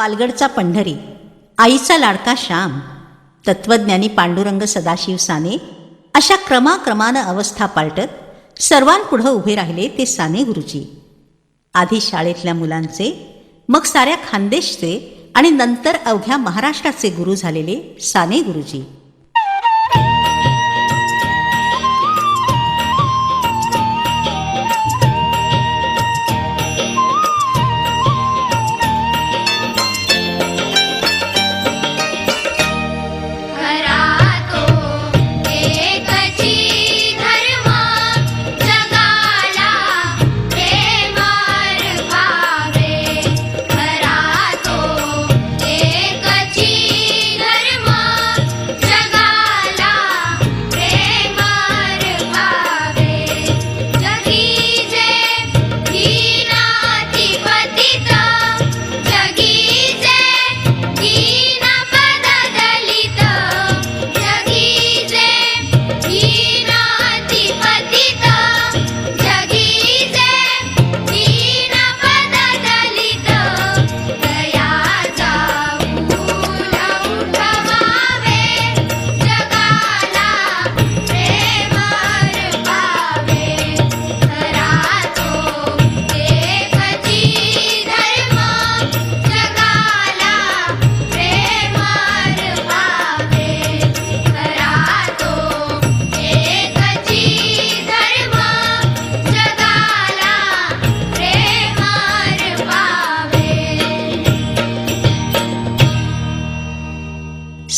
पालगडचा पंढरी आईचा लाडका श्याम तत्वज्ञानी पांडुरंग सदाशिव साने अशा क्रमाक्रमानं अवस्था पालटत सर्वांपुढं उभे राहिले ते साने गुरुजी. आधी शाळेतल्या मुलांचे मग साऱ्या खानदेशचे आणि नंतर अवघ्या महाराष्ट्राचे गुरु झालेले साने गुरुजी.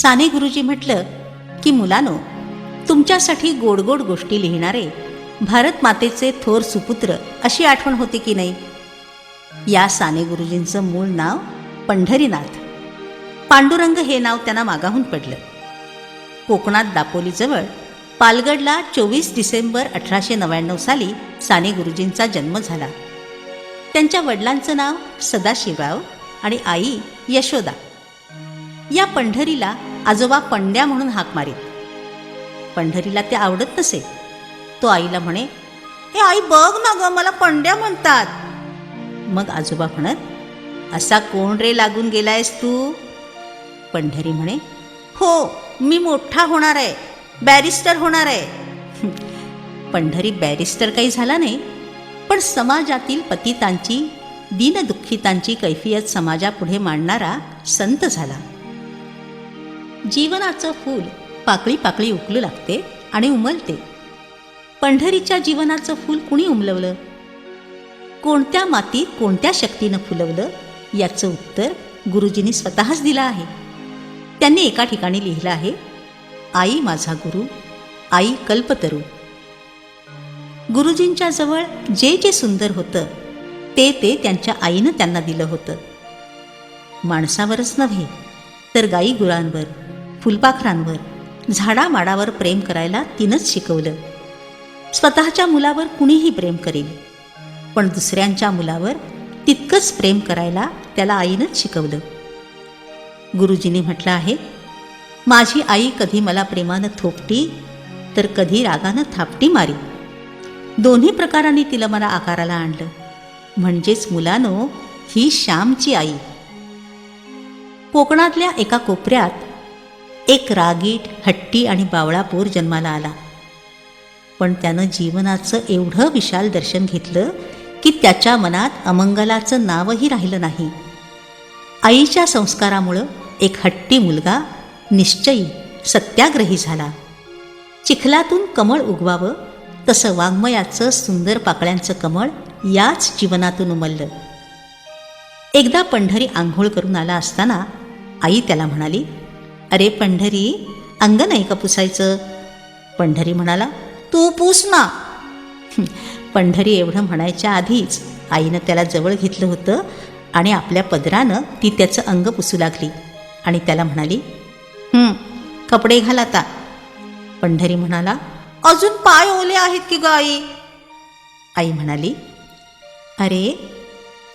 साने गुरुजी म्हटलं की मुलानो तुमच्यासाठी गोड गोड गोष्टी लिहिणारे भारत मातेचे थोर सुपुत्र अशी आठवण होती की नाही? या साने गुरुजींचं मूळ नाव पंढरीनाथ. पांडुरंग हे नाव त्यांना मागाहून पडलं. कोकणात दापोलीजवळ पालगडला चोवीस डिसेंबर अठराशे नव्याण्णव साली साने गुरुजींचा जन्म झाला. त्यांच्या वडिलांचं नाव सदाशिवराव आणि आई यशोदा. या पंढरीला आजोबा पंड्या म्हणून हाक मारीत. पंढरीला ते आवडत नसे. तो आईला म्हणे हे आई बघ ना ग मला पंड्या म्हणतात. मग आजोबा म्हणत असा कोण रे लागून गेलायस तू? पंढरी म्हणे हो मी मोठा होणार आहे. बॅरिस्टर होणार आहे. पंढरी बॅरिस्टर काही झाला नाही पण समाजातील पतितांची दीनदुःखितांची कैफियत समाजापुढे मांडणारा संत झाला. जीवनाचं फूल पाकळी पाकळी उकलू लागते आणि उमलते. पंढरीच्या जीवनाचं फूल कुणी उमलवलं? कोणत्या मातीत कोणत्या शक्तीनं फुलवलं? याचं उत्तर गुरुजींनी स्वतःच दिलं आहे. त्यांनी एका ठिकाणी लिहिलं आहे आई माझा गुरु आई कल्पतरू. गुरुजींच्या जवळ जे जे सुंदर होतं ते ते त्यांच्या आईनं त्यांना दिलं होतं. माणसावरच नव्हे तर गाई गुरांवर. फुलपाखरांवर झाडामाडावर प्रेम करायला तिनंच शिकवलं. स्वतःच्या मुलावर कुणीही प्रेम करेल पण दुसऱ्यांच्या मुलावर तितकंच प्रेम करायला त्याला आईनंच शिकवलं. गुरुजींनी म्हटलं आहे माझी आई कधी मला प्रेमानं थोपटी तर कधी रागानं थापटी मारी. दोन्ही प्रकारांनी तिला मला आकाराला आणलं. म्हणजेच मुलानो ही श्यामची आई. कोकणातल्या एका कोपऱ्यात एक रागीट हट्टी आणि बावळा पोर जन्माला आला. पण त्यानं जीवनाचं एवढं विशाल दर्शन घेतलं की त्याच्या मनात अमंगलाचं नावही राहिलं नाही. आईच्या संस्कारामुळं एक हट्टी मुलगा निश्चयी सत्याग्रही झाला. चिखलातून कमळ उगवावं तसं वाङ्मयाचं सुंदर पाकळ्यांचं कमळ याच जीवनातून उमललं. एकदा पंढरी आंघोळ करून आला असताना आई त्याला म्हणाली अरे पंढरी अंग नाही का पुसायचं? पंढरी म्हणाला तू पूस ना. पंढरी एवढं म्हणायच्या आधीच आईनं त्याला जवळ घेतलं होतं आणि आपल्या पदरानं ती त्याचं अंग पुसू लागली. आणि त्याला म्हणाली कपडे घाल आता. पंढरी म्हणाला अजून पाय ओले आहेत की ग आई? आई म्हणाली अरे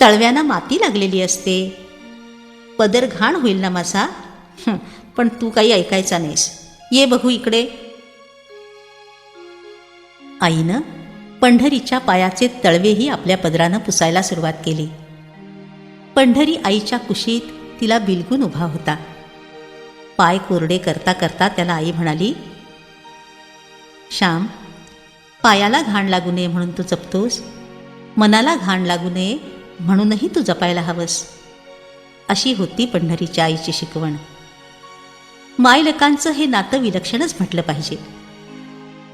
तळव्यानं माती लागलेली असते. पदर घाण होईल ना माझा? पण तू काही ऐकायचा नाहीस. ये बघू इकडे. आईनं पंढरीच्या पायाचे तळवेही आपल्या पदरानं पुसायला सुरुवात केली. पंढरी आईच्या कुशीत तिला बिलगून उभा होता. पाय कोरडे करता करता त्याला आई म्हणाली श्याम पायाला घाण लागू नये म्हणून तू जपतोस. मनाला घाण लागू नये म्हणूनही तू जपायला हवंस. अशी होती पंढरीच्या आईची शिकवण. मायलकांचं हे नातं विलक्षणच म्हटलं पाहिजे.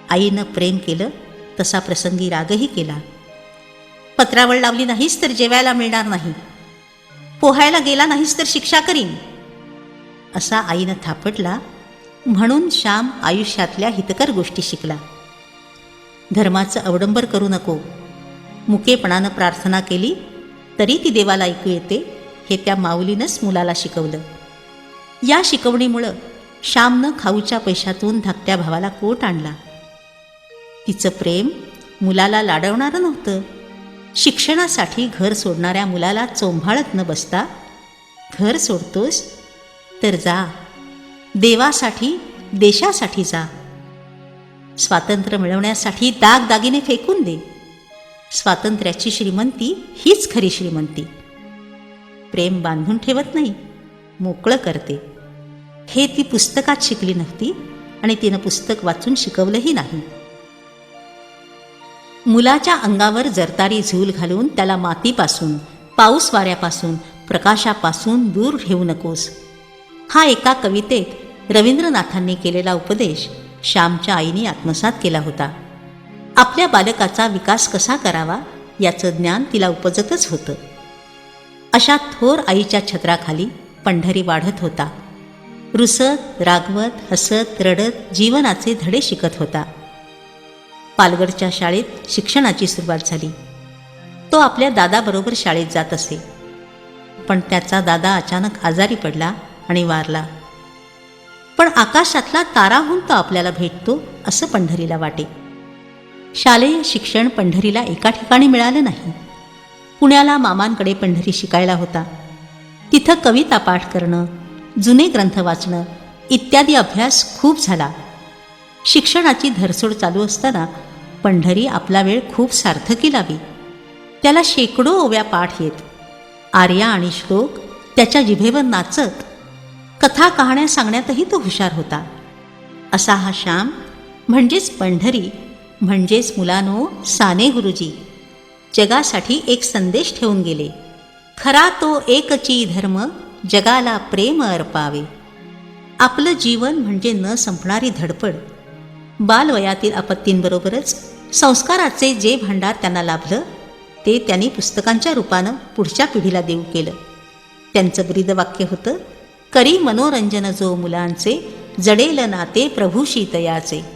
आईनं प्रेम केलं तसा प्रसंगी रागही केला. पत्रावळ लावली नाहीस तर जेवायला मिळणार नाही. पोहायला गेला नाहीस तर शिक्षा करीन. असा आईनं थापटला म्हणून श्याम आयुष्यातल्या हितकर गोष्टी शिकला. धर्माचं अवडंबर करू नको. मुकेपणानं प्रार्थना केली तरी ती देवाला ऐकू येते हे त्या माऊलीनंच मुलाला शिकवलं. या शिकवणीमुळं श्यामनं खाऊच्या पैशातून धाकट्या भावाला कोट आणला. तिचं प्रेम मुलाला लाडवणारं नव्हतं. शिक्षणासाठी घर सोडणाऱ्या मुलाला चोंभाळत न बसता घर सोडतोस? तर जा. देवासाठी देशासाठी जा. स्वातंत्र्य मिळवण्यासाठी दागदागिने फेकून दे. स्वातंत्र्याची श्रीमंती हीच खरी श्रीमंती. प्रेम बांधून ठेवत नाही मोकळं करते. हे ती पुस्तकात शिकली नव्हती आणि तिनं पुस्तक वाचून शिकवलंही नाही. मुलाच्या अंगावर जरतारी झूल घालून त्याला मातीपासून पाऊस वाऱ्यापासून प्रकाशापासून दूर ठेवू नकोस. हा एका कवितेत रवींद्रनाथांनी केलेला उपदेश श्यामच्या आईने आत्मसात केला होता. आपल्या बालकाचा विकास कसा करावा याचं ज्ञान तिला उपजतच होतं. अशा थोर आईच्या छत्राखाली पंढरी वाढत होता. रुसत रागवत हसत रडत जीवनाचे धडे शिकत होता. पालगडच्या शाळेत शिक्षणाची सुरुवात झाली. तो आपल्या दादाबरोबर शाळेत जात असे. पण त्याचा दादा अचानक आजारी पडला आणि वारला. पण आकाशातला ताराहून तो आपल्याला भेटतो असं पंढरीला वाटे. शालेय शिक्षण पंढरीला एका ठिकाणी मिळालं नाही. पुण्याला मामांकडे पंढरी शिकायला होता. तिथं कविता पाठ करणं जुने ग्रंथ वाचणं इत्यादी अभ्यास खूप झाला. शिक्षणाची धरसोड चालू असताना पंढरी आपला वेळ खूप सार्थकी लावी. त्याला शेकडो ओव्या पाठ येत. आर्या आणि श्लोक त्याच्या जिभेवर नाचत कथा कहाण्या सांगण्यातही तो हुशार होता. असा हा श्याम म्हणजेच पंढरी म्हणजेच मुलानो साने गुरुजी जगासाठी एक संदेश ठेवून गेले. खरा तो एकची धर्म जगाला प्रेम अर्पावे. आपलं जीवन म्हणजे न संपणारी धडपड. बालवयातील आपत्तींबरोबरच संस्काराचे जे भांडार त्यांना लाभलं ते त्यांनी पुस्तकांच्या रूपानं पुढच्या पिढीला देऊ केलं. त्यांचं ब्रीदवाक्य होतं करी मनोरंजन जो मुलांचे जडेल नाते प्रभूशी तयाचे.